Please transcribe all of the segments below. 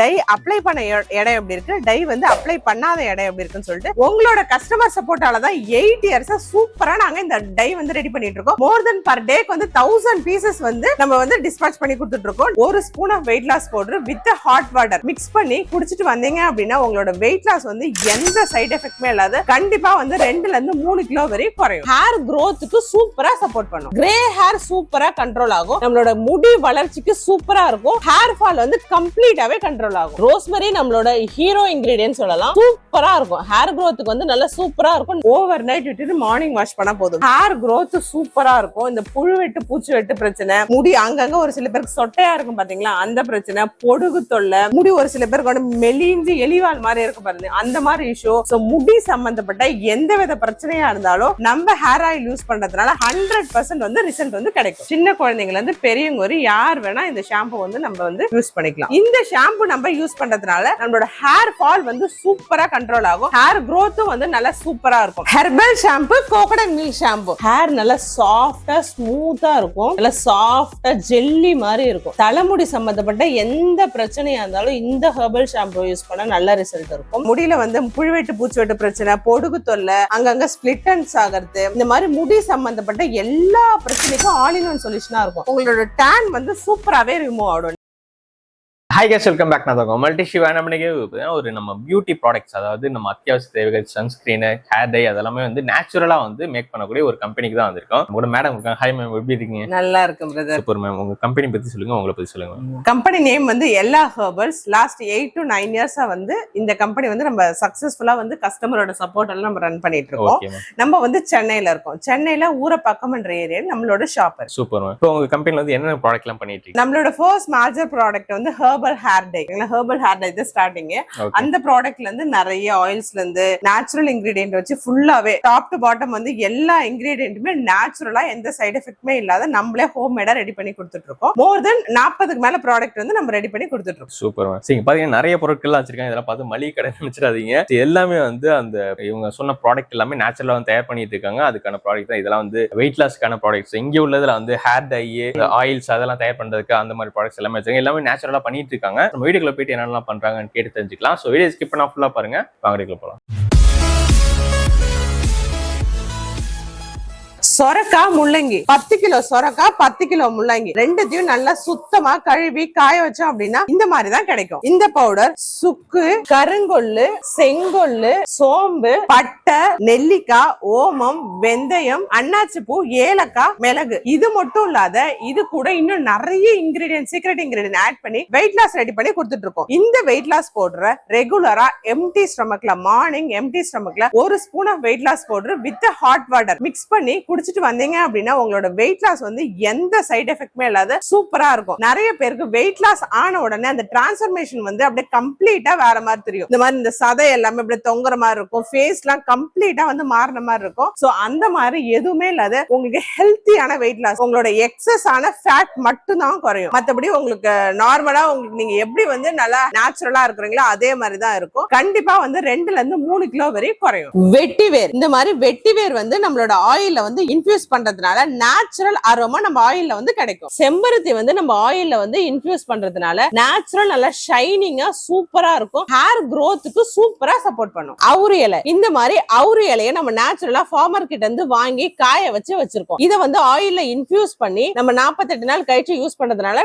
Tie apply பண்ண இடம் எப்படி இருக்கு? டை வந்து அப்ளை பண்ணாத இடம் எப்படி இருக்குன்னு சொல்லிட்டு உங்களோட கஸ்டமர் சப்போர்ட்டால தான் எயிட் இயர்ஸா சூப்பரா நாங்க இந்த டை வந்து ரெடி பண்ணிட்டு இருக்கோம். மோர் தென் பர் டேக்கு வந்து தௌசண்ட் பீசஸ் வந்து நம்ம வந்து டிஸ்பேச் பண்ணி கொடுத்துட்டு இருக்கோம். ஒரு spoon of weight loss powder with hot water mix பண்ணி குடிச்சிட்டு வந்தீங்க அப்படின்னா உங்களோட வெயிட் லாஸ் வந்து எந்த சைட் எஃபெக்ட்மே இல்லாத கண்டிப்பா வந்து ரெண்டுல இருந்து மூணு கிலோ வரையும் குறையும். ஹேர் க்ரோத்துக்கு சூப்பரா சப்போர்ட் பண்ணும். கிரே ஹேர் சூப்பரா கண்ட்ரோல் ஆகும். நம்மளோட முடி வளர்ச்சிக்கு சூப்பரா இருக்கும். ஹேர் ஃபால் வந்து கம்ப்ளீட்டாவே கண்ட்ரோல் ஆகும். ரோஸ்மெரி நம்மளோட ஹீரோ இன்கிரீடியன்ட் சொல்லலாம். சூப்பரா இருக்கும். ஹேர் க்ரோத்துக்கு வந்து நல்லா சூப்பரா இருக்கும். ஓவர் நைட் விட்டுட்டு மார்னிங் வாஷ் பண்ணா போதும். ஹேர் க்ரோத் சூப்பரா இருக்கும். இந்த புழு வெட்டு பூச்சி வெட்டு பிரச்சனை முடி அங்கங்க ஒரு சில பேருக்கு சொட்டையா இருக்கும் பாத்தீங்களா? அந்த பிரச்சனை பொடுகு தொல்லை முடி ஒரு சில பேருக்கு வந்து மெலிஞ்சு எலிவால் மாதிரி இருக்கும் பாருங்க. அந்த மாதிரி இஷ்யூ ஸோ முடி சம்பந்தப்பட்ட எந்த வித பிரச்சனையா இருந்தாலும் நம்ம ஹேர் ஆயில் யூஸ் பண்றதுனால ஹண்ட்ரட் பர்சன்ட் வந்து ரிசல்ட் வந்து கிடைக்கும். சின்ன குழந்தைங்கள இருந்து பெரியவங்க ஒரு யார் வேணா இந்த ஷாம்பு வந்து நம்ம வந்து யூஸ் பண்ணிக்கலாம். இந்த ஷாம்பு நம்ம யூஸ் பண்றதுனால நம்மளோட ஹேர் ஃபால் வந்து சூப்பரா கண்ட்ரோல் ஆகும். ஹேர் க்ரோத்தும் வந்து நல்லா சூப்பரா இருக்கும். Herbal shampoo coconut milk shampoo hair நல்லா சாஃப்டா ஸ்மூத்தா இருக்கும். நல்லா சாஃப்டா ஜெல்லி மாதிரி இருக்கும். தலைமுடி சம்பந்தப்பட்ட எந்த பிரச்சனையா இருந்தாலும் இந்த ஹெர்பல் ஷாம்பு யூஸ் பண்ண நல்ல ரிசல்ட் இருக்கும். முடியில வந்து புழுவெட்டு பூச்சுவெட்டு பிரச்சனை பொடுகு தொல்லை அங்கங்க ஸ்பிளிட்டன்ஸ் ஆகிறது இந்த மாதிரி முடி சம்பந்தப்பட்ட எல்லா பிரச்சனைக்கும் ஆல் இன் ஒன் சொல்யூஷனா இருக்கும். உங்களோட டேன் வந்து சூப்பராகவே ரிமூவ் ஆகும் ஹாய் கேஸ் வெல்கம் பேக் நான் தான் மல்டி ஷிவ் நம்மளுக்கே ஒரு நம்ம பியூட்டி ப்ராடக்ட்ஸ் அதாவது நம்ம அத்தியாவசிய தேவைகள் சன்ஸ்கிரீனு ஹேர் டை அதெல்லாமே வந்து நேச்சுரலா வந்து மேக் பண்ணக்கூடிய ஒரு கம்பெனிக்கு தான் வந்திருக்கோம். உங்களோட மேடம் இருக்காங்க ஹாய் மேம் எப்படி இருக்கீங்க? நல்லா இருக்கும் பிரதர் சூப்பர் மேம் உங்க கம்பெனி பத்தி சொல்லுங்க உங்களை பத்தி சொல்லுங்க கம்பெனி நேம் வந்து எல்லா herbals last eight to nine இயர்ஸா வந்து இந்த கம்பெனி வந்து நம்ம சக்சஸ்ஃபுல்லா வந்து கஸ்டமரோட சப்போர்ட் எல்லாம் நம்ம ரன் பண்ணிட்டு இருக்கோம். நம்ம வந்து சென்னையில இருக்கோம். சென்னையில ஊரப்பாக்கம்ன்ற ஏரியா நம்மளோட ஷாப்பர் சூப்பர் மேம் இப்போ உங்க கம்பெனில வந்து என்னென்ன ப்ராடக்ட் எல்லாம் பண்ணிட்டு இருக்கீங்க? நம்மளோட ஃபர்ஸ்ட் மேஜர் ப்ராடக்ட் வந்து herbal hair dye herbal hair dye தான் ஸ்டார்டிங் அந்த ப்ராடக்ட்ல இருந்து நிறைய ஆயில்ஸ்ல இருந்து நேச்சுரல் இன்கிரீடியன்ட் வச்சு ஃபுல்லாவே டாப் டு பாட்டம் வந்து எல்லா இன்கிரீடியன்ட்டுமே நேச்சுரலா எந்த சைடு எஃபெக்ட்மே இல்லாத நம்மளே ஹோம் மேடா ரெடி பண்ணி கொடுத்துட்டு இருக்கோம். மோர் தென் நாற்பதுக்கு மேல ப்ராடக்ட் வந்து நம்ம ரெடி பண்ணி கொடுத்துட்டு இருக்கோம். சூப்பர் சரி பாத்தீங்கன்னா நிறைய பொருட்கள்லாம் வச்சிருக்காங்க. இதெல்லாம் பார்த்து மளிகை கடை நினைச்சிடாதீங்க. எல்லாமே வந்து அந்த இவங்க சொன்ன ப்ராடக்ட் எல்லாமே நேச்சுரலா வந்து தயார் பண்ணிட்டு இருக்காங்க. அதுக்கான ப்ராடக்ட் தான். இதெல்லாம் வந்து வெயிட் லாஸ்க்கான ப்ராடக்ட்ஸ் இங்க உள்ளதுல வந்து ஹேர் டை ஆயில்ஸ் அதெல்லாம் தயார் பண்றதுக்கு அந்த மாதிரி ப்ராடக்ட்ஸ் எல்லாமே வச்சிருக்காங்க. எல்லாமே நேச்சுரலா பண்ணிட்டு இருக்காங்க. நம்ம வீடியோக்குள்ள போயிட்டு என்னென்னலாம் பண்றாங்கன்னு கேட்டு தெரிஞ்சுக்கலாம். ஸோ வீடியோ ஸ்கிப் பண்ணா ஃபுல்லா பாருங்க. வாங்க வீடியோக்குள்ள போலாம். சொரக்கா முள்ளங்கி. பத்து கிலோ சொரக்கா பத்து கிலோ முள்ளங்கி. ரெண்டுத்தையும் நல்லா சுத்தமா கழுவி காய வச்சோம் அப்படின்னா இந்த மாதிரி தான் கிடைக்கும். இந்த பவுடர் சுக்கு கருங்கொல்லு செங்கொல்லு சோம்பு பட்டை நெல்லிக்காய் ஓமம் வெந்தயம் அண்ணாச்சி பூ ஏலக்காய் மிளகு. இது மட்டும் இல்லாத இது கூட இன்னும் நிறைய இன்கிரீடியன்ட் சீக்ரெட் இன்கிரீடியன்ட் ஆட் பண்ணி வெயிட் லாஸ் ரெடி பண்ணி கொடுத்துட்டு இருக்கோம். இந்த வெயிட் லாஸ் பவுடரை ரெகுலரா எம்டி ஸ்டமக்ல மார்னிங் எம்டி ஸ்டமக்ல ஒரு spoon of weight loss powder with hot water mix பண்ணி குடிச்சிட்டு வந்தீங்க அப்படின்னா உங்களோட வெயிட் லாஸ் வந்து எந்த சைடு எஃபெக்ட்மே இல்லாத சூப்பரா இருக்கும். நிறைய பேருக்கு வெயிட் லாஸ் ஆன உடனே அந்த டிரான்ஸ்ஃபர்மேஷன் வந்து அப்படியே கம்ப்ளீட்டா வேற மாதிரி தெரியும். இந்த மாதிரி இந்த சதை எல்லாமே அப்படியே தொங்குற மாதிரி இருக்கும். ஃபேஸ் எல்லாம் கம்ப்ளீட்டா வந்து மாறின மாதிரி இருக்கும். சோ அந்த மாதிரி எதுவுமே இல்லாத உங்களுக்கு ஹெல்த்தியான வெயிட் லாஸ் உங்களோட எக்ஸஸ் ஆன ஃபேட் மட்டும் தான் குறையும். மத்தபடி உங்களுக்கு நார்மலா உங்களுக்கு நீங்க எப்படி வந்து நல்லா நேச்சுரலா இருக்கிறீங்களோ அதே மாதிரி தான் இருக்கும். கண்டிப்பா வந்து ரெண்டுல இருந்து மூணு கிலோ வரை குறையும். வெட்டி வேர் இந்த மாதிரி வெட்டி வேர் வந்து நம்மளோட ஆயில வந்து இன்ஃபியூஸ் பண்றதுனால நேச்சுரல் அரோமா நம்ம ஆயில்ல வந்து கிடைக்கும். செம்பருத்தி வந்து நம்ம ஆயில்ல வந்து இன்ஃபியூஸ் பண்றதுனால நேச்சுரல் நல்லா ஷைனிங்கா சூப்பரா இருக்கும். ஹேர் க்ரோத்துக்கு சூப்பரா சப்போர்ட் பண்ணும். அவுரி இலை. இந்த மாதிரி அவுரி இலையை நம்ம நேச்சுரலா ஃபார்மர் கிட்ட இருந்து வாங்கி காய வச்சு வச்சிருக்கோம். இதை வந்து ஆயில்ல இன்ஃபியூஸ் பண்ணி நம்ம 48 நாள் கழிச்சு யூஸ் பண்றதுனால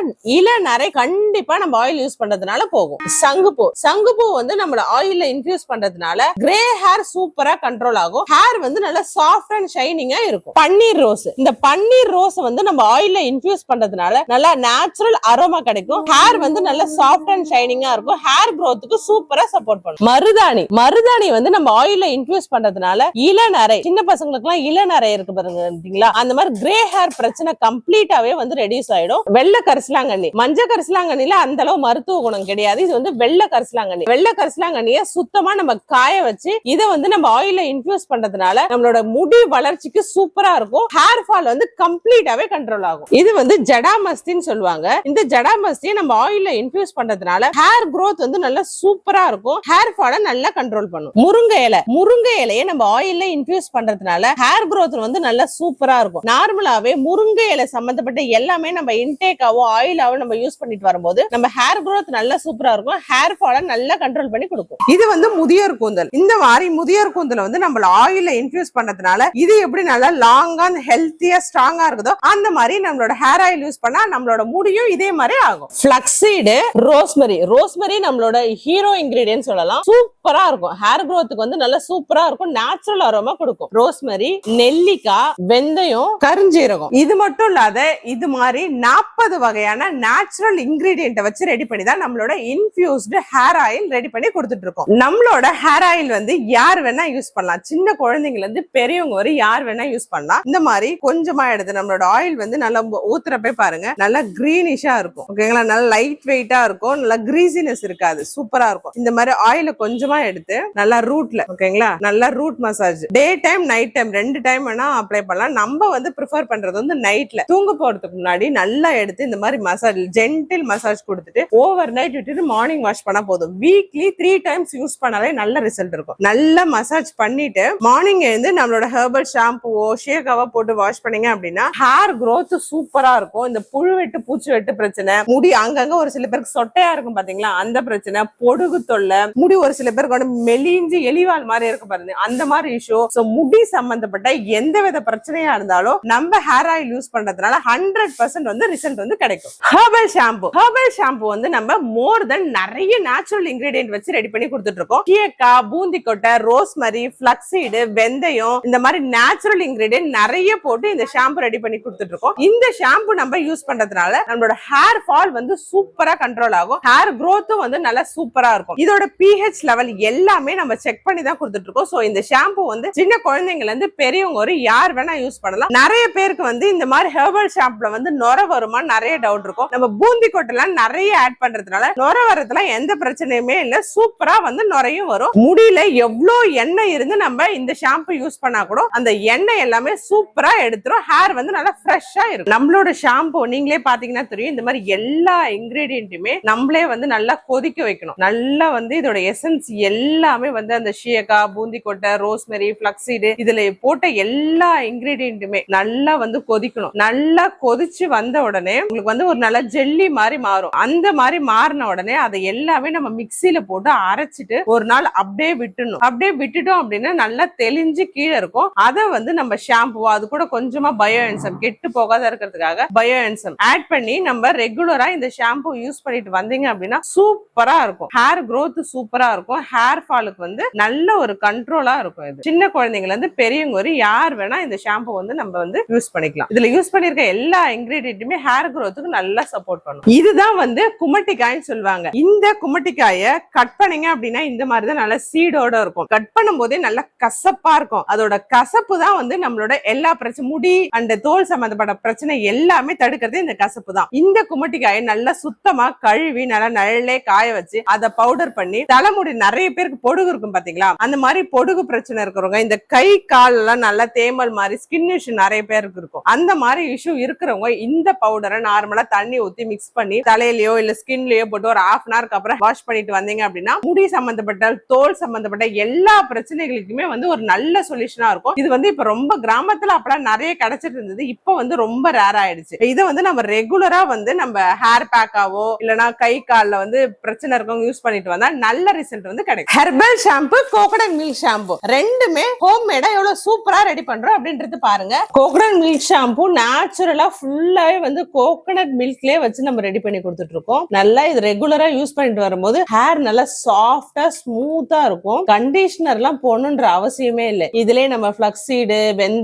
நிறைய கண்டிப்பா நம்ம ஆயில் யூஸ் பண்றதுனால போகும். சங்குப்பூ சங்குப்பூ வந்து நம்மள ஆயில்ல இன்ஃபியூஸ் பண்றதுனால கிரே ஹேர் சூப்பரா கண்ட்ரோல் ஆகும். ஹேர் வந்து நல்லா சாஃப்ட் அண்ட் ஷைனிங்கா இருக்கும். பன்னீர் ரோஸ். இந்த பன்னீர் ரோஸ் வந்து நம்ம ஆயில இன்ஃபியூஸ் பண்றதுனால நல்லா நேச்சுரல் அரோமா கிடைக்கும். ஹேர் வந்து நல்லா சாஃப்ட் அண்ட் ஷைனிங்கா இருக்கும். ஹேர் க்ரோத்துக்கு சூப்பரா சப்போர்ட் பண்ணும். மருதாணி. மருதாணி வந்து நம்ம ஆயில இன்ஃபியூஸ் பண்றதுனால இளநரை சின்ன பசங்களுக்கு எல்லாம் இளநரை இருக்கு பாருங்க அந்த மாதிரி கிரே ஹேர் பிரச்சனை கம்ப்ளீட்டாவே வந்து ரெடியூஸ் ஆயிடும். வெள்ளை கரிசலாங்கண்ணி. மஞ்சள் கரிசலாங்கண்ணில அந்த அளவு மருத்துவ குணம் கிடையாது. இது வந்து வெள்ளை கரிசலாங்கண்ணி. வெள்ளை கரிசலாங்கண்ணிய சுத்தமா நம்ம காய வச்சு இதை வந்து நம்ம ஆயில இன்ஃபியூஸ் பண்றதுனால நம்மளோட முடி வளர்ச்சிக்கு சூப்பரா சூப்பரா இருக்கும். ஹேர் ஃபால் வந்து கம்ப்ளீட்டாவே கண்ட்ரோல் ஆகும். இது வந்து ஜடாமஸ்தின்னு சொல்லுவாங்க. இந்த ஜடாமஸ்தியை நம்ம ஆயில்ல இன்ஃபியூஸ் பண்றதுனால ஹேர் க்ரோத் வந்து நல்லா சூப்பரா இருக்கும். ஹேர் ஃபாலை நல்லா கண்ட்ரோல் பண்ணும். முருங்கை இலை. முருங்கை இலையை நம்ம ஆயில்ல இன்ஃபியூஸ் பண்றதுனால ஹேர் க்ரோத் வந்து நல்லா சூப்பரா இருக்கும். நார்மலாவே முருங்கை இலை சம்பந்தப்பட்ட எல்லாமே நம்ம இன்டேக்காவோ ஆயிலாவோ நம்ம யூஸ் பண்ணிட்டு வரும்போது நம்ம ஹேர் க்ரோத் நல்லா சூப்பரா இருக்கும். ஹேர் ஃபாலை நல்லா கண்ட்ரோல் பண்ணி கொடுக்கும். இது வந்து முதியோர் கூந்தல். இந்த மாதிரி முதியோர் கூந்தல் வந்து நம்ம ஆயில இன்ஃபியூஸ் பண்ணதுனால இது எப்படி நல்லா லாங்கா ஹெல்த்தியா ஸ்ட்ராங்கா இருக்குதோ அந்த மாதிரி நம்மளோட ஹேர் ஆயில் யூஸ் பண்ணா நம்மளோட முடியும் இதே மாதிரி ஆகும். பிளக்ஸீடு ரோஸ்மரி ரோஸ்மரி நம்மளோட ஹீரோ இன்கிரீடியன்ட் சொல்லலாம். சூப்பரா இருக்கும். ஹேர் growthக்கு வந்து நல்லா சூப்பரா இருக்கும். நேச்சுரல் அரோமா கொடுக்கும். ரோஸ்மரி நெல்லிக்காய் வெந்தயம் கருஞ்சீரகம். இது மட்டும் இல்லாத இது மாதிரி நாற்பது வகையான நேச்சுரல் இன்கிரீடியன்ட்டை வச்சு ரெடி பண்ணி தான் நம்மளோட இன்ஃபியூஸ்டு ஹேர் ஆயில் ரெடி பண்ணி கொடுத்துட்டு இருக்கோம். நம்மளோட ஹேர் ஆயில் வந்து யார் வேணா யூஸ் பண்ணலாம். சின்ன குழந்தைங்கல இருந்து பெரியவங்க வரை யார் வேணா யூஸ் பண்ணலாம். இந்த மாதிரி கொஞ்சமா எடுத்து நம்மளோட ஆயில் வந்து நல்லா ஊத்துறப்பே பாருங்க நல்லா கிரீனிஷா இருக்கும். ஓகேங்களா நல்லா லைட் வெயிட்டா இருக்கும் நல்லா கிரீசினஸ் இருக்காது சூப்பரா இருக்கும். இந்த மாதிரி ஆயில கொஞ்சமா எடுத்து நல்லா ரூட்ல ஓகேங்களா நல்லா root massage day time night time ரெண்டு டைம் வேணா அப்ளை பண்ணலாம். நம்ம வந்து ப்ரிஃபர் பண்றது வந்து நைட்ல தூங்க போறதுக்கு முன்னாடி நல்லா எடுத்து இந்த மாதிரி மசாஜ் ஜென்டில் மசாஜ் கொடுத்துட்டு ஓவர் நைட் விட்டுட்டு மார்னிங் வாஷ் பண்ணா போதும். வீக்லி த்ரீ டைம்ஸ் யூஸ் பண்ணாலே நல்ல ரிசல்ட் இருக்கும். நல்லா மசாஜ் பண்ணிட்டு மார்னிங் எழுந்து நம்மளோட ஹெர்பல் ஷாம்புவோ ஷேகாவோ போட்டு வாஷ் பண்ணீங்க அப்படின்னா ஹேர் க்ரோத் சூப்பரா இருக்கும். இந்த புழு வெட்டு பூச்சி வெட்டு பிரச்சனை முடி அங்கங்க ஒரு சில பேருக்கு சொட்டையா இருக்கும் பாத்தீங்களா? அந்த பிரச்சனை பொடுகு தொல்லை முடி ஒரு சில பேருக்கு வந்து மெலிஞ்சு எலிவால் மாதிரி இருக்கும் பாருங்க. அந்த மாதிரி இஷ்யூ ஸோ முடி சம்பந்தப்பட்ட எந்த வித பிரச்சனையா இருந்தாலும் நம்ம ஹேர் ஆயில் யூஸ் பண்றதுனால ஹண்ட்ரட் பர்சன்ட் வந்து ரிசல்ட் வந்து கிடைக்கும். ஹெர்பல் ஷாம்பு ஹெர்பல் ஷாம்பு வந்து நம்ம மோர் தென் நிறைய நேச்சுரல் இன்கிரீடியன்ட் வச்சு ரெடி பண்ணி கொடுத்துட்டு இருக்கோம். கீயக்கா பூந்திக்கொட்டை ரோஸ்மரி பிளக்ஸீடு வெந்தயம் இந்த மாதிரி நேச்சுரல் இன்கிரீடியன்ட் நிறைய போட்டு இந்த ஷாம்பு ரெடி பண்ணி கொடுத்துட்டு இருக்கோம் இந்த ஷாம்பு நம்ம யூஸ் பண்றதுனால நம்மளோட ஹேர் ஃபால் வந்து சூப்பரா கண்ட்ரோல் ஆகும். ஹேர் க்ரோத்தும் வந்து நல்லா சூப்பரா இருக்கும். இதோட பிஹெச் லெவல் எல்லாமே நம்ம செக் பண்ணி தான் கொடுத்துட்டு இருக்கோம் ஸோ இந்த ஷாம்பு வந்து சின்ன குழந்தைங்கல இருந்து பெரியவங்க ஒரு யார் வேணா யூஸ் பண்ணலாம். நிறைய பேருக்கு வந்து இந்த மாதிரி ஹெர்பல் ஷாம்புல வந்து நொர வருமா நிறைய டவுட் இருக்கும். நம்ம பூந்தி கொட்டெல்லாம் நிறைய ஆட் பண்றதுனால நொர வரதுல எந்த பிரச்சனையுமே இல்ல. சூப்பரா வந்து நுரையும் வரும். முடியல எவ்வளோ எண்ணெய் இருந்து நம்ம இந்த ஷாம்பு யூஸ் பண்ணா கூட அந்த எண்ணெய் எல்லாமே சூப்பரா எடுத்துரும். ஹேர் வந்து நல்லா ஃப்ரெஷ்ஷா இருக்கும். நம்மளோட ஷாம்பு நீங்களே பாத்தீங்கன்னா தெரியும். இந்த மாதிரி எல்லா இன்கிரீடியன்ட்டுமே நம்மளே வந்து நல்லா கொதிக்க வைக்கணும். நல்லா வந்து இதோட எசன்ஸ் எல்லாமே வந்து அந்த ஷியக்கா பூந்தி கொட்டை ரோஸ்மெரி பிளக்ஸீடு இதுல போட்ட எல்லா இன்கிரீடியன்ட்டுமே நல்லா வந்து கொதிக்கணும். நல்லா கொதிச்சு வந்த உடனே உங்களுக்கு வந்து ஒரு நல்ல ஜெல்லி மாதிரி மாறும். அந்த மாதிரி மாறின உடனே அதை எல்லாமே நம்ம மிக்சியில போட்டு அரைச்சிட்டு ஒரு நாள் அப்படியே விட்டுணும் அப்படியே விட்டுட்டோம் அப்படின்னா நல்லா தெளிஞ்சு கீழே இருக்கும். அதை வந்து நம்ம ஷாம்பு அது கூட கொஞ்சமா பயோ என்சம் கெட்டு போகாத இருக்கிறதுக்காக பயோ என்சம் ஆட் பண்ணி நம்ம ரெகுலரா இந்த ஷாம்பு யூஸ் பண்ணிட்டு வந்தீங்க அப்படின்னா சூப்பரா இருக்கும். ஹேர் க்ரோத் சூப்பரா இருக்கும். ஹேர் ஃபாலுக்கு வந்து நல்ல ஒரு கண்ட்ரோலா இருக்கும் இது. சின்ன குழந்தைங்கள இருந்து பெரியவங்க ஒரு யார் வேணா இந்த ஷாம்பு வந்து நம்ம வந்து யூஸ் பண்ணிக்கலாம். இதுல யூஸ் பண்ணிருக்க எல்லா இன்கிரீடியன்ட்டுமே ஹேர் க்ரோத்துக்கு நல்லா சப்போர்ட் பண்ணும். இதுதான் வந்து குமட்டிக்காய்ன்னு சொல்லுவாங்க. இந்த குமட்டிக்காய கட் பண்ணீங்க அப்படின்னா இந்த மாதிரி தான் நல்லா சீடோட இருக்கும். கட் பண்ணும் போதே நல்லா கசப்பா இருக்கும். அதோட கசப்பு தான் வந்து நம்மளோட எல்லா பிரச்சனை முடி அண்ட் தோல் சம்பந்தப்பட்ட பிரச்சனை எல்லாமே தடுக்கிறது இந்த கசப்பு தான். இந்த குமட்டிக்காயை நல்லா சுத்தமா கழுவி நல்லா நல்லே காய வச்சு அதை பவுடர் பண்ணி தலைமுடி நிறைய பேருக்கு பொடுகு இருக்கும் பாத்தீங்களா? அந்த மாதிரி பொடுகு பிரச்சனை இருக்கிறவங்க இந்த கை கால் எல்லாம் நல்லா தேமல் மாதிரி ஸ்கின் இஷ்யூ நிறைய பேருக்கு இருக்கும். அந்த மாதிரி இஷ்யூ இருக்கிறவங்க இந்த பவுடரை நார்மலா தண்ணி ஊத்தி மிக்ஸ் பண்ணி தலையிலயோ இல்ல ஸ்கின்லயோ போட்டு ஒரு ஹாஃப் அன் ஹவருக்கு அப்புறம் வாஷ் பண்ணிட்டு வந்தீங்க அப்படின்னா முடி சம்பந்தப்பட்ட தோல் சம்பந்தப்பட்ட எல்லா பிரச்சனைகளுக்குமே வந்து ஒரு நல்ல சொல்யூஷனா இருக்கும். இது வந்து இப்ப ரொம்ப கிராமத்துல அப்பெல்லாம் நிறைய கிடைச்சிட்டு இருந்தது. இப்ப வந்து ரொம்ப ரேர் ஆயிடுச்சு. இதை வந்து நம்ம ரெகுலரா வந்து நம்ம ஹேர் பேக்காவோ இல்லைன்னா கை காலில் வந்து பிரச்சனை இருக்கவங்க யூஸ் பண்ணிட்டு வந்தா நல்ல ரிசல்ட் வந்து கிடைக்கும். Herbal shampoo coconut milk shampoo ரெண்டுமே ஹோம் மேடா எவ்வளவு சூப்பரா ரெடி பண்றோம் அப்படின்றது பாருங்க. கோகனட் மில்க் ஷாம்பு நேச்சுரலா ஃபுல்லாவே வந்து கோகனட் மில்க்லயே வச்சு நம்ம ரெடி பண்ணி கொடுத்துட்டு இருக்கோம். நல்லா இது ரெகுலரா யூஸ் பண்ணிட்டு வரும்போது ஹேர் நல்லா சாஃப்டா ஸ்மூத்தா இருக்கும். கண்டிஷனர் எல்லாம் போடணுன்ற அவசியமே இல்லை. இதுலயே நம்ம பிளக்ஸீடு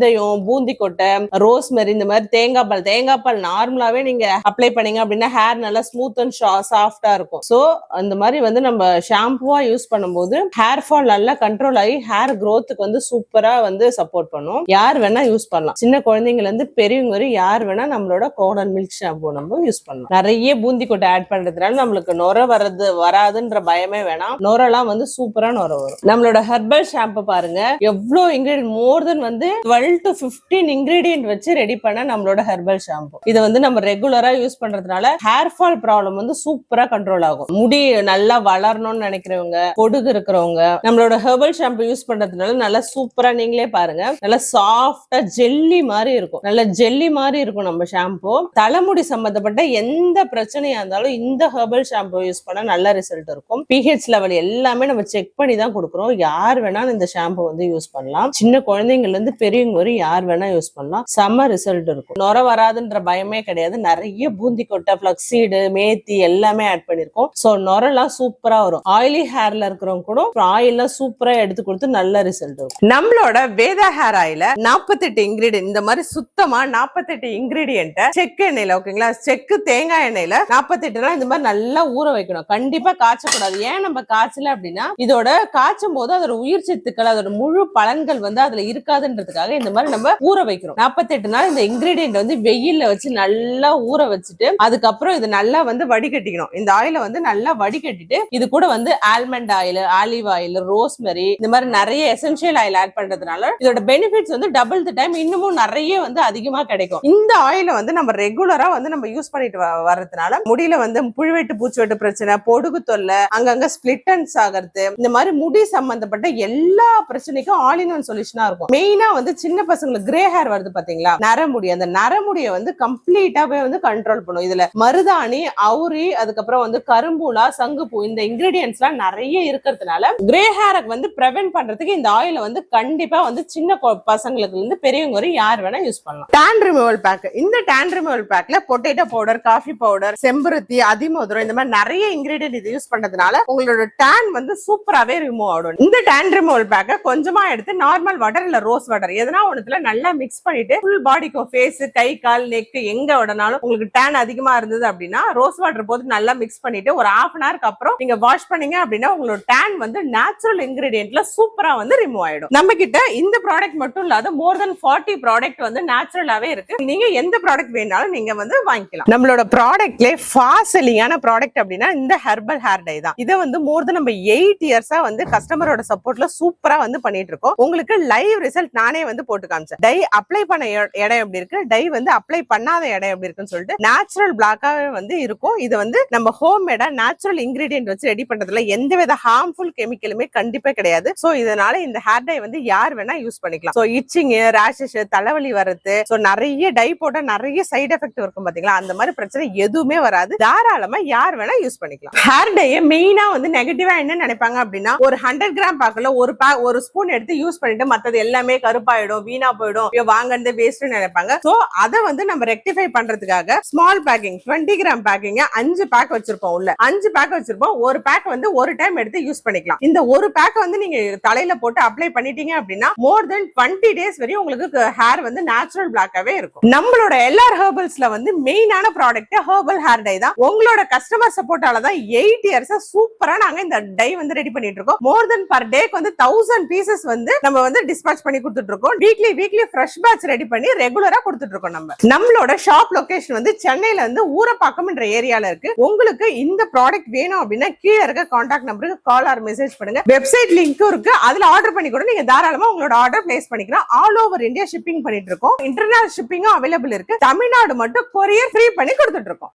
வெந்தயம் பூந்தி கொட்டை ரோஸ்மெரி இந்த மாதிரி தேங்காய் பால். தேங்காய் பால் நார்மலாவே நீங்க அப்ளை பண்ணீங்க அப்படின்னா ஹேர் நல்லா ஸ்மூத் அண்ட் சாஃப்டா இருக்கும். சோ அந்த மாதிரி வந்து நம்ம ஷாம்புவா யூஸ் பண்ணும்போது ஹேர் ஃபால் நல்லா கண்ட்ரோல் ஆகி ஹேர் க்ரோத்துக்கு வந்து சூப்பரா வந்து சப்போர்ட் பண்ணும். யார் வேணா யூஸ் பண்ணலாம். சின்ன குழந்தைங்கல இருந்து பெரியவங்க வரை யார் வேணா நம்மளோட கோடன் மில்க் ஷாம்பு நம்ம யூஸ் பண்ணலாம். நிறைய பூந்தி கொட்டை ஆட் பண்றதுனால நம்மளுக்கு நுர வர்றது வராதுன்ற பயமே வேணாம். நுரெல்லாம் வந்து சூப்பரா நுர வரும். நம்மளோட ஹெர்பல் ஷாம்பு பாருங்க. எவ்வளவு இன்கிரீடியன்ட் மோர் தென் வந்து twelve twelve to fifteen ingredient வச்சு ரெடி பண்ண நம்மளோட ஹெர்பல் ஷாம்பு இதை வந்து நம்ம ரெகுலரா யூஸ் பண்றதுனால ஹேர் ஃபால் ப்ராப்ளம் வந்து சூப்பரா கண்ட்ரோல் ஆகும். முடி நல்லா வளரணும்னு நினைக்கிறவங்க பொடுகு இருக்கிறவங்க நம்மளோட ஹெர்பல் ஷாம்பு யூஸ் பண்றதுனால நல்லா சூப்பரா நீங்களே பாருங்க. நல்லா சாஃப்டா ஜெல்லி மாதிரி இருக்கும். நல்ல ஜெல்லி மாதிரி இருக்கும் நம்ம ஷாம்பு தலைமுடி சம்பந்தப்பட்ட எந்த பிரச்சனையா இருந்தாலும் இந்த ஹெர்பல் ஷாம்பு யூஸ் பண்ண நல்ல ரிசல்ட் இருக்கும். பிஹெச் லெவல் எல்லாமே நம்ம செக் பண்ணி தான் கொடுக்குறோம். யார் வேணாலும் இந்த ஷாம்பு வந்து யூஸ் பண்ணலாம். சின்ன குழந்தைங்கள்ல இருந்து பெரியவங்க வரை யார் வேணா யூஸ் பண்ணலாம். செம்ம ரிசல்ட் இருக்கும். நுர வராதுன்ற பயமே கிடையாது. நிறைய பூந்தி கொட்டை பிளக்ஸீடு மேத்தி எல்லாமே ஆட் பண்ணிருக்கோம். சோ நுரெல்லாம் சூப்பரா வரும். ஆயிலி ஹேர்ல இருக்கிறவங்க கூட ஆயில்லாம் சூப்பரா எடுத்து கொடுத்து நல்ல ரிசல்ட் இருக்கும். நம்மளோட வேதா ஹேர் ஆயில நாற்பத்தெட்டு இன்கிரீடியன் இந்த மாதிரி சுத்தமா நாற்பத்தெட்டு இன்கிரீடியன்ட்ட செக்கு எண்ணெயில ஓகேங்களா செக்கு தேங்காய் எண்ணெயில நாற்பத்தெட்டுனா இந்த மாதிரி நல்லா ஊற வைக்கணும். கண்டிப்பா காய்ச்சக்கூடாது. ஏன் நம்ம காய்ச்சல அப்படின்னா இதோட காய்ச்சும் போது அதோட உயிர் சத்துக்கள் அதோட முழு பலன்கள் வந்து அதுல இருக்காதுன்றதுக்காக இந்த இந்த மாதிரி நம்ம ஊற வைக்கிறோம். நாற்பத்தெட்டு நாள் இந்த இன்கிரீடியன்ட் வந்து வெயில்ல வச்சு நல்லா ஊற வச்சுட்டு அதுக்கப்புறம் இது நல்லா வந்து வடிகட்டிக்கணும். இந்த ஆயில வந்து நல்லா வடிகட்டிட்டு இது கூட வந்து almond oil olive oil rosemary இந்த மாதிரி நிறைய எசென்ஷியல் ஆயில் ஆட் பண்றதுனால இதோட பெனிஃபிட்ஸ் வந்து டபுள் த டைம் இன்னமும் நிறைய வந்து அதிகமா கிடைக்கும். இந்த ஆயில வந்து நம்ம ரெகுலரா வந்து நம்ம யூஸ் பண்ணிட்டு வ- வர்றதுனால முடியில வந்து புழுவெட்டு பூச்சுவெட்டு பிரச்சனை பொடுகு தொல்லை அங்கங்க ஸ்பிளிட்டன்ஸ் ஆகிறது இந்த மாதிரி முடி சம்பந்தப்பட்ட எல்லா பிரச்சனைக்கும் ஆல் இன் ஒன் சொல்யூஷனா இருக்கும். மெயினா வந்து சின்ன சின்ன பசங்களுக்கு கிரே ஹேர் வருது பாத்தீங்களா? நரமுடி. அந்த நரமுடியை வந்து கம்ப்ளீட்டாவே வந்து கண்ட்ரோல் பண்ணும். இதுல மருதாணி அவுரி அதுக்கப்புறம் வந்து கரும்பூலா சங்குப்பூ இந்த இன்கிரீடியன்ஸ் எல்லாம் நிறைய இருக்கிறதுனால கிரே ஹேருக்கு வந்து ப்ரிவென்ட் பண்றதுக்கு இந்த ஆயில வந்து கண்டிப்பா வந்து சின்ன பசங்களுக்கு இருந்து பெரியவங்க வரை யார் வேணா யூஸ் பண்ணலாம். டேன் ரிமூவல் பேக் இந்த டேன் ரிமூவல் பேக்ல பொட்டேட்டோ பவுடர் காஃபி பவுடர் செம்பருத்தி அதிமதுரம் இந்த மாதிரி நிறைய இன்கிரீடியன்ட் இது யூஸ் பண்றதுனால உங்களோட டேன் வந்து சூப்பராகவே ரிமூவ் ஆகும் இந்த டேன் ரிமூவல் பேக்கை கொஞ்சமா எடுத்து நார்மல் வாட்டர் இல்ல ரோஸ் வாட்டர் எதனா ஒண்ணுத்துல நல்லா மிக்ஸ் பண்ணிட்டு ஃபுல் பாடிக்கும் ஃபேஸ் கை கால் நெக் எங்க விடனாலும் உங்களுக்கு டேன் அதிகமா இருந்தது அப்படின்னா ரோஸ் வாட்டர் போட்டு நல்லா மிக்ஸ் பண்ணிட்டு ஒரு ஹாஃப் அன் ஹவருக்கு அப்புறம் நீங்க வாஷ் பண்ணீங்க அப்படின்னா உங்களோட டேன் வந்து நேச்சுரல் இன்கிரீடியன்ட்ல சூப்பரா வந்து ரிமூவ் ஆயிடும். நம்ம கிட்ட இந்த ப்ராடக்ட் மட்டும் இல்லாத மோர் தென் ஃபார்ட்டி ப்ராடக்ட் வந்து நேச்சுரலாவே இருக்கு. நீங்க எந்த ப்ராடக்ட் வேணாலும் நீங்க வந்து வாங்கிக்கலாம். நம்மளோட ப்ராடக்ட்ல ஃபாஸ்ட் செல்லிங்கான ப்ராடக்ட் அப்படின்னா இந்த ஹெர்பல் ஹேர் டை தான். இதை வந்து மோர் தென் நம்ம எயிட் இயர்ஸா வந்து கஸ்டமரோட சப்போர்ட்ல சூப்பரா வந்து பண்ணிட்டு இருக்கோம். உங்களுக்கு லைவ் ரிசல்ட் நானே வந்து போட்டு காமிச்சேன். டை அப்ளை பண்ண இடம் எப்படி இருக்கு? டை வந்து அப்ளை பண்ணாத இடம் எப்படி இருக்குன்னு சொல்லிட்டு நேச்சுரல் பிளாக்காவே வந்து இருக்கும். இது வந்து நம்ம ஹோம் மேடா நேச்சுரல் இன்கிரீடியன்ட் வச்சு ரெடி பண்றதுல எந்தவித ஹார்ம்ஃபுல் கெமிக்கலுமே கண்டிப்பா கிடையாது. சோ இதனால இந்த ஹேர் டை வந்து யார் வேணா யூஸ் பண்ணிக்கலாம். சோ இச்சிங் ரேஷஸ் தலைவலி வர்றது சோ நிறைய டை போட்டா நிறைய சைடு எஃபெக்ட் இருக்கும் பாத்தீங்களா? அந்த மாதிரி பிரச்சனை எதுவுமே வராது. தாராளமா யார் வேணா யூஸ் பண்ணிக்கலாம். ஹேர் டையை மெயினா வந்து நெகட்டிவா என்ன நினைப்பாங்க அப்படின்னா ஒரு ஹண்ட்ரட் கிராம் பாக்கல ஒரு பா ஒரு ஸ்பூன் எடுத்து யூஸ் பண்ணிட்டு மத்தது எல்லாமே கருப்பாயிடும் வீணா போயிடும். ஐயோ வாங்கினது வேஸ்ட்னு நினைப்பாங்க. ஸோ அதை வந்து நம்ம ரெக்டிஃபை பண்றதுக்காக ஸ்மால் பேக்கிங் 20 கிராம் பேக்கிங் அஞ்சு பேக் வச்சிருப்போம் உள்ள. அஞ்சு பேக் வச்சிருப்போம். ஒரு பேக் வந்து ஒரு டைம் எடுத்து யூஸ் பண்ணிக்கலாம். இந்த ஒரு பேக் வந்து நீங்க தலையில போட்டு அப்ளை பண்ணிட்டீங்க அப்படின்னா மோர் தென் டுவெண்ட்டி டேஸ் வரையும் உங்களுக்கு ஹேர் வந்து நேச்சுரல் பிளாக்காவே இருக்கும். நம்மளோட எல்லார் ஹெர்பல்ஸ்ல வந்து மெயினான ப்ராடக்ட் ஹெர்பல் ஹேர் டை தான். உங்களோட கஸ்டமர் சப்போர்ட்டால தான் எயிட் இயர்ஸா சூப்பரா நாங்க இந்த டை வந்து ரெடி பண்ணிட்டு இருக்கோம். மோர் தென் பர் டேக்கு வந்து தௌசண்ட் பீசஸ் வந்து நம்ம வந்து டிஸ்பேச் பண்ணி கொடுத்துட்டு இருக்கோம். Weekly weekly fresh batch ready பண்ணி ரெகுலரா கொடுத்துட்டு இருக்கோம் நம்ம. நம்மளோட ஷாப் லொகேஷன் வந்து சென்னையில வந்து ஊரப்பாக்கம்ன்ற ஏரியால இருக்கு. உங்களுக்கு இந்த ப்ராடக்ட் வேணும் அப்படின்னா கீழே இருக்க கான்டாக்ட் நம்பருக்கு கால் ஆர் மெசேஜ் பண்ணுங்க. வெப்சைட் லிங்க்கும் இருக்கு. அதுல ஆர்டர் பண்ணி கூட நீங்க தாராளமா உங்களோட ஆர்டர் பிளேஸ் பண்ணிக்கலாம். ஆல் ஓவர் இந்தியா ஷிப்பிங் பண்ணிட்டு இருக்கோம். இன்டர்நேஷனல் ஷிப்பிங்கும் அவைலபிள் இருக்கு. தமிழ்நாடு மட்டும் கொரியர் ஃப்ரீ பண்ணி கொடுத்துட்டு இருக்கோம்.